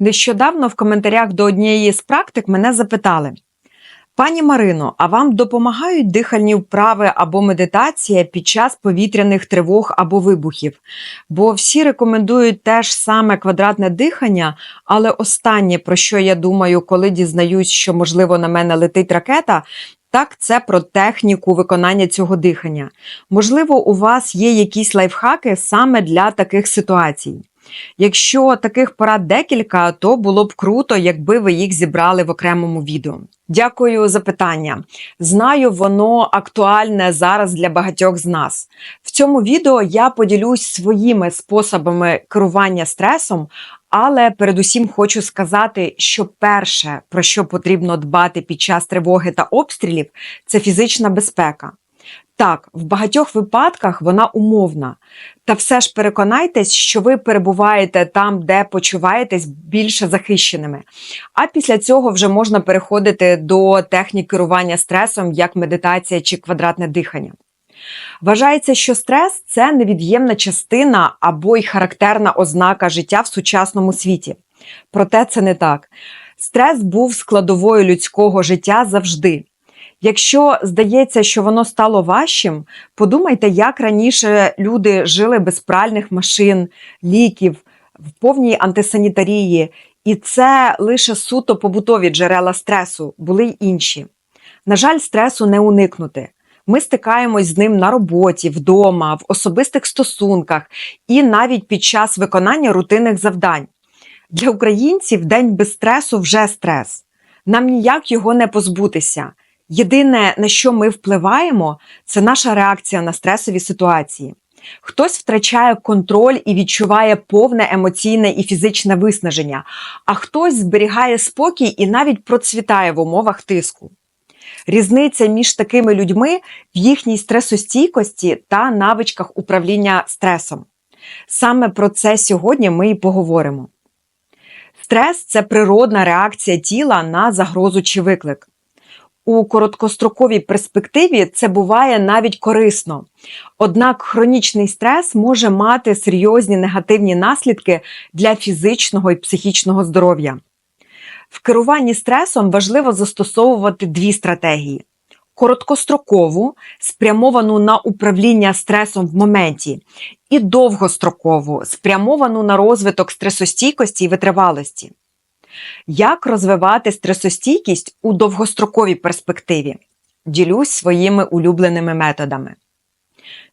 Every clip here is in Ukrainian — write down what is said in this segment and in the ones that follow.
Нещодавно в коментарях до однієї з практик мене запитали: Пані Марино, а вам допомагають дихальні вправи або медитація під час повітряних тривог або вибухів? Бо всі рекомендують теж саме квадратне дихання, але останнє, про що я думаю, коли дізнаюсь, що можливо на мене летить ракета. Так, це про техніку виконання цього дихання. Можливо, у вас є якісь лайфхаки саме для таких ситуацій. Якщо таких порад декілька, то було б круто, якби ви їх зібрали в окремому відео. Дякую за питання. Знаю, воно актуальне зараз для багатьох з нас. В цьому відео я поділюсь своїми способами керування стресом, але передусім хочу сказати, що перше, про що потрібно дбати під час тривоги та обстрілів, це фізична безпека. Так, в багатьох випадках вона умовна. Та все ж переконайтесь, що ви перебуваєте там, де почуваєтесь більше захищеними. А після цього вже можна переходити до технік керування стресом, як медитація чи квадратне дихання. Вважається, що стрес це невід'ємна частина або й характерна ознака життя в сучасному світі. Проте це не так. Стрес був складовою людського життя завжди. Якщо здається, що воно стало важчим, подумайте, як раніше люди жили без пральних машин, ліків, в повній антисанітарії, і це лише суто побутові джерела стресу, були й інші. На жаль, стресу не уникнути. Ми стикаємось з ним на роботі, вдома, в особистих стосунках і навіть під час виконання рутинних завдань. Для українців день без стресу вже стрес. Нам ніяк його не позбутися. Єдине, на що ми впливаємо, це наша реакція на стресові ситуації. Хтось втрачає контроль і відчуває повне емоційне і фізичне виснаження, а хтось зберігає спокій і навіть процвітає в умовах тиску. Різниця між такими людьми в їхній стресостійкості та навичках управління стресом. Саме про це сьогодні ми і поговоримо. Стрес це природна реакція тіла на загрозу чи виклик. У короткостроковій перспективі це буває навіть корисно. Однак хронічний стрес може мати серйозні негативні наслідки для фізичного і психічного здоров'я. В керуванні стресом важливо застосовувати дві стратегії: короткострокову, спрямовану на управління стресом в моменті, і довгострокову, спрямовану на розвиток стресостійкості і витривалості. Як розвивати стресостійкість у довгостроковій перспективі? Ділюсь своїми улюбленими методами.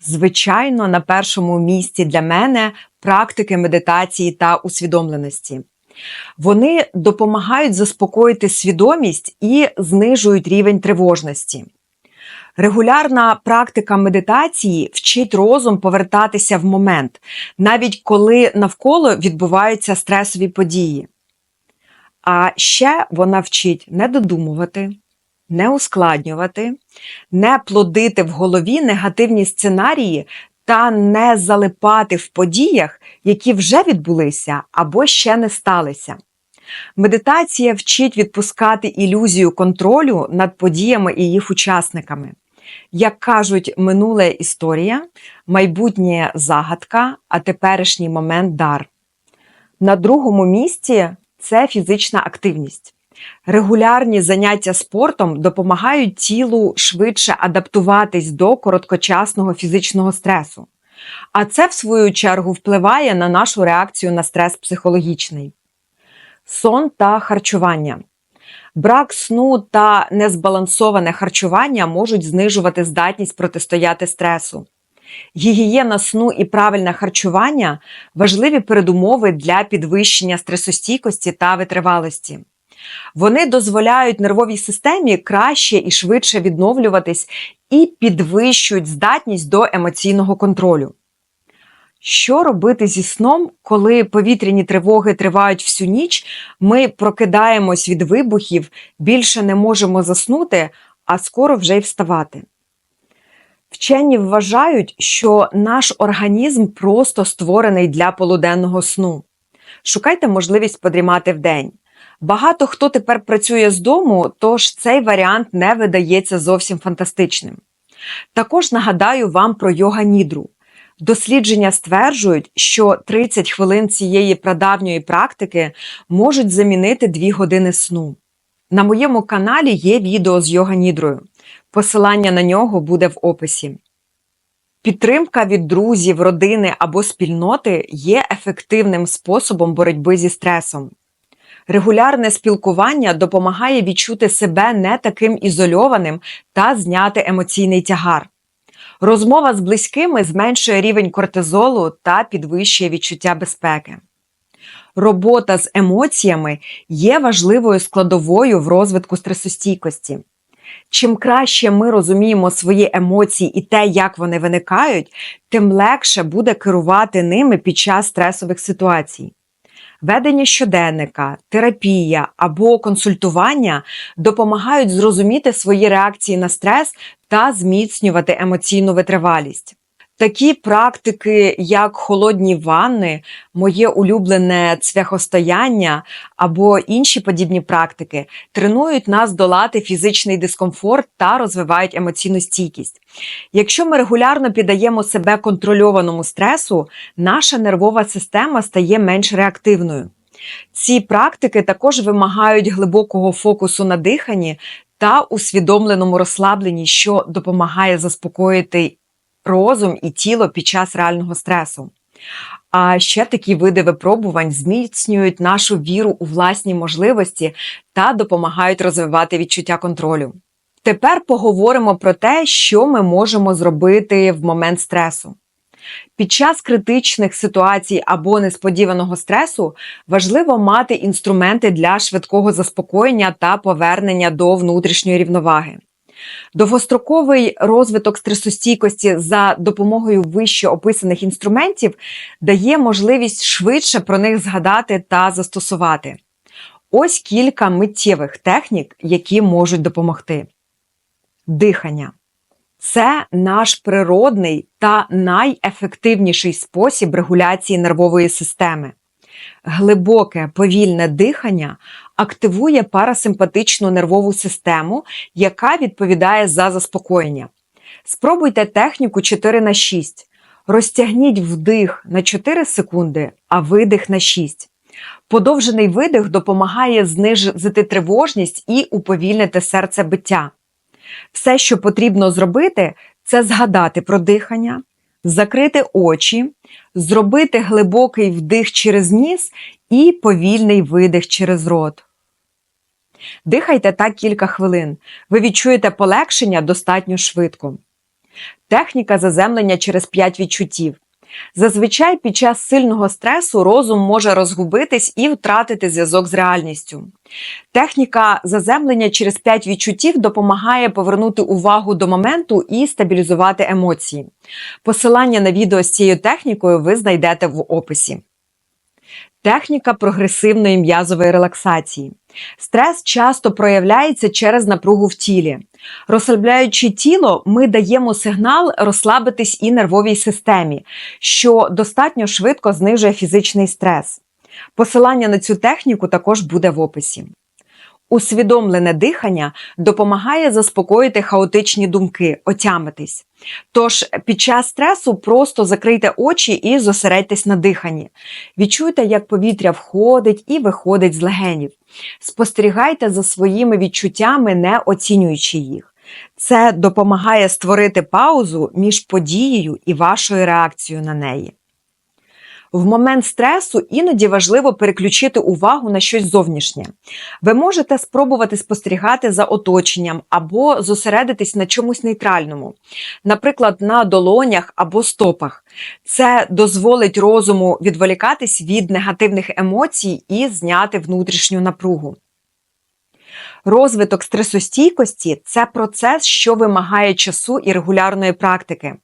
Звичайно, на першому місці для мене практики медитації та усвідомленості. Вони допомагають заспокоїти свідомість і знижують рівень тривожності. Регулярна практика медитації вчить розум повертатися в момент, навіть коли навколо відбуваються стресові події. А ще вона вчить не додумувати, не ускладнювати, не плодити в голові негативні сценарії та не залипати в подіях, які вже відбулися або ще не сталися. Медитація вчить відпускати ілюзію контролю над подіями і їх учасниками. Як кажуть, минуле історія, майбутнє загадка, а теперішній момент дар. На другому місці це фізична активність. Регулярні заняття спортом допомагають тілу швидше адаптуватись до короткочасного фізичного стресу. А це, в свою чергу, впливає на нашу реакцію на стрес психологічний. Сон та харчування. Брак сну та незбалансоване харчування можуть знижувати здатність протистояти стресу. Гігієна сну і правильне харчування важливі передумови для підвищення стресостійкості та витривалості. Вони дозволяють нервовій системі краще і швидше відновлюватись і підвищують здатність до емоційного контролю. Що робити зі сном, коли повітряні тривоги тривають всю ніч, ми прокидаємось від вибухів, більше не можемо заснути, а скоро вже й вставати? Вчені вважають, що наш організм просто створений для полуденного сну. Шукайте можливість подрімати вдень. Багато хто тепер працює з дому, тож цей варіант не видається зовсім фантастичним. Також нагадаю вам про йога-нідру. Дослідження стверджують, що 30 хвилин цієї прадавньої практики можуть замінити 2 години сну. На моєму каналі є відео з йога нідрою. Посилання на нього буде в описі. Підтримка від друзів, родини або спільноти є ефективним способом боротьби зі стресом. Регулярне спілкування допомагає відчути себе не таким ізольованим та зняти емоційний тягар. Розмова з близькими зменшує рівень кортизолу та підвищує відчуття безпеки. Робота з емоціями є важливою складовою в розвитку стресостійкості. Чим краще ми розуміємо свої емоції і те, як вони виникають, тим легше буде керувати ними під час стресових ситуацій. Ведення щоденника, терапія або консультування допомагають зрозуміти свої реакції на стрес та зміцнювати емоційну витривалість. Такі практики, як холодні ванни, моє улюблене цвяхостояння або інші подібні практики, тренують нас долати фізичний дискомфорт та розвивають емоційну стійкість. Якщо ми регулярно піддаємо себе контрольованому стресу, наша нервова система стає менш реактивною. Ці практики також вимагають глибокого фокусу на диханні та усвідомленому розслабленні, що допомагає заспокоїти розум і тіло під час реального стресу. А ще такі види випробувань зміцнюють нашу віру у власні можливості та допомагають розвивати відчуття контролю. Тепер поговоримо про те, що ми можемо зробити в момент стресу. Під час критичних ситуацій або несподіваного стресу важливо мати інструменти для швидкого заспокоєння та повернення до внутрішньої рівноваги. Довгостроковий розвиток стресостійкості за допомогою вище описаних інструментів дає можливість швидше про них згадати та застосувати. Ось кілька миттєвих технік, які можуть допомогти. Дихання. Це наш природний та найефективніший спосіб регуляції нервової системи. Глибоке повільне дихання активує парасимпатичну нервову систему, яка відповідає за заспокоєння. Спробуйте техніку 4 на 6. Розтягніть вдих на 4 секунди, а видих на 6. Подовжений видих допомагає знизити тривожність і уповільнити серцебиття. Все, що потрібно зробити, це згадати про дихання, закрити очі, зробити глибокий вдих через ніс і повільний видих через рот. Дихайте так кілька хвилин. Ви відчуєте полегшення достатньо швидко. Техніка заземлення через 5 відчуттів. Зазвичай під час сильного стресу розум може розгубитись і втратити зв'язок з реальністю. Техніка заземлення через 5 відчуттів допомагає повернути увагу до моменту і стабілізувати емоції. Посилання на відео з цією технікою ви знайдете в описі. Техніка прогресивної м'язової релаксації. Стрес часто проявляється через напругу в тілі. Розслабляючи тіло, ми даємо сигнал розслабитись і нервовій системі, що достатньо швидко знижує фізичний стрес. Посилання на цю техніку також буде в описі. Усвідомлене дихання допомагає заспокоїти хаотичні думки, отямитись. Тож під час стресу просто закрийте очі і зосередьтесь на диханні. Відчуйте, як повітря входить і виходить з легенів. Спостерігайте за своїми відчуттями, не оцінюючи їх. Це допомагає створити паузу між подією і вашою реакцією на неї. В момент стресу іноді важливо переключити увагу на щось зовнішнє. Ви можете спробувати спостерігати за оточенням або зосередитись на чомусь нейтральному, наприклад, на долонях або стопах. Це дозволить розуму відволікатись від негативних емоцій і зняти внутрішню напругу. Розвиток стресостійкості це процес, що вимагає часу і регулярної практики.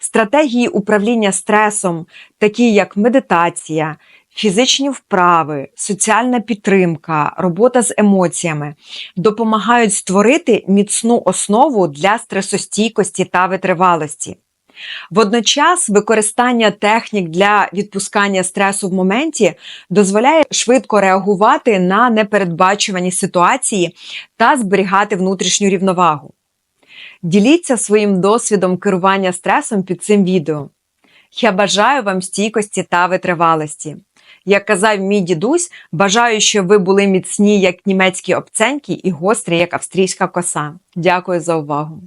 Стратегії управління стресом, такі як медитація, фізичні вправи, соціальна підтримка, робота з емоціями, допомагають створити міцну основу для стресостійкості та витривалості. Водночас використання технік для відпускання стресу в моменті дозволяє швидко реагувати на непередбачувані ситуації та зберігати внутрішню рівновагу. Діліться своїм досвідом керування стресом під цим відео. Я бажаю вам стійкості та витривалості. Як казав мій дідусь, бажаю, щоб ви були міцні, як німецькі обценьки, і гострі, як австрійська коса. Дякую за увагу.